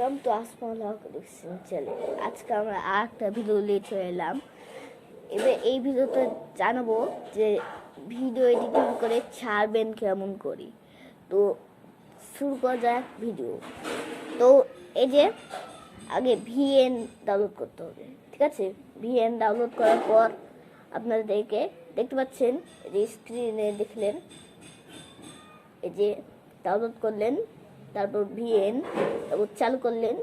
Welcome to Asmal collection channel আজকে আমরা আর একটা ভিডিও নিয়ে চলে এলাম। এবার এই ভিডিওতে জানাব যে ভিডিও এডিটিং করে ছাড়বেন কেমন করি। তো শুরু করা যাক ভিডিও তো এই যে আগে ভিএন ডাউনলোড করতে হবে, ঠিক আছে? ভিএন ডাউনলোড করার পর আপনাদেরকে দেখতে পাচ্ছেন, এই যে স্ক্রিনে দেখলেন, এই যে ডাউনলোড করলেন। তারপর ভিএন, তারপর চালু করলেন,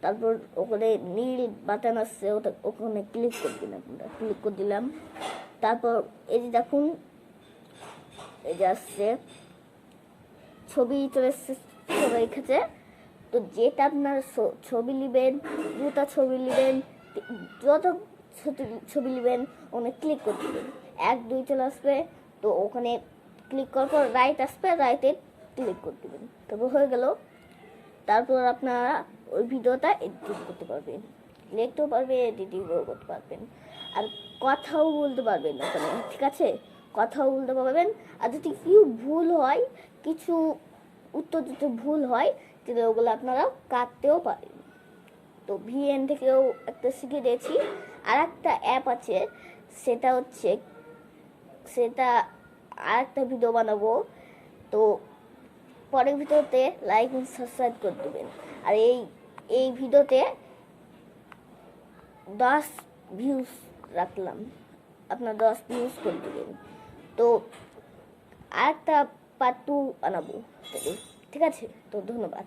তারপর ওখানে নীল বাটন আসছে ওটা ওখানে ক্লিক করে দিলাম আমরা ক্লিক করে দিলাম। তারপর এই যে দেখুন, এই যে আসছে, ছবি চলে এসছে, ছবি রেখেছে তো যেটা আপনার ছবি নেবেন দুটা ছবি নেবেন যত ছবি- ছবি নেবেন ওখানে ক্লিক করে দেবেন। এক, দুই চলে আসবে, তো ওখানে ক্লিক করার পর রাইট আসবে রাইটে ক্লিক করে দেবেন। তারপর হয়ে গেল। তারপর আপনারা ওই ভিডিওটা এডিট করতে পারবেন। লিখতেও পারবেন এডিটিংও করতে পারবেন। আর কথাও বলতে পারবেন ওখানে, ঠিক আছে? কথাও বলতে পারবেন। আর যদি কিছু ভুল হয়, কিছু উত্তর যদি ভুল হয়, তাহলে ওগুলো আপনারা কাটতেও পারেন। তো ভিএন থেকেও একটা শিখে দিয়েছি। আর একটা অ্যাপ আছে, সেটা হচ্ছে, সেটা আর একটা ভিডিও বানাবো। তো পরের ভিডিওতে লাইক সাবস্ক্রাইব করে দেবেন। আর এই এই ভিডিওতে দশ ভিউজ রাখলাম। আপনার দশ ভিউজ করে দেবেন। তো আর একটা পার্ট টু বানাবো। ঠিক আছে? তো ধন্যবাদ।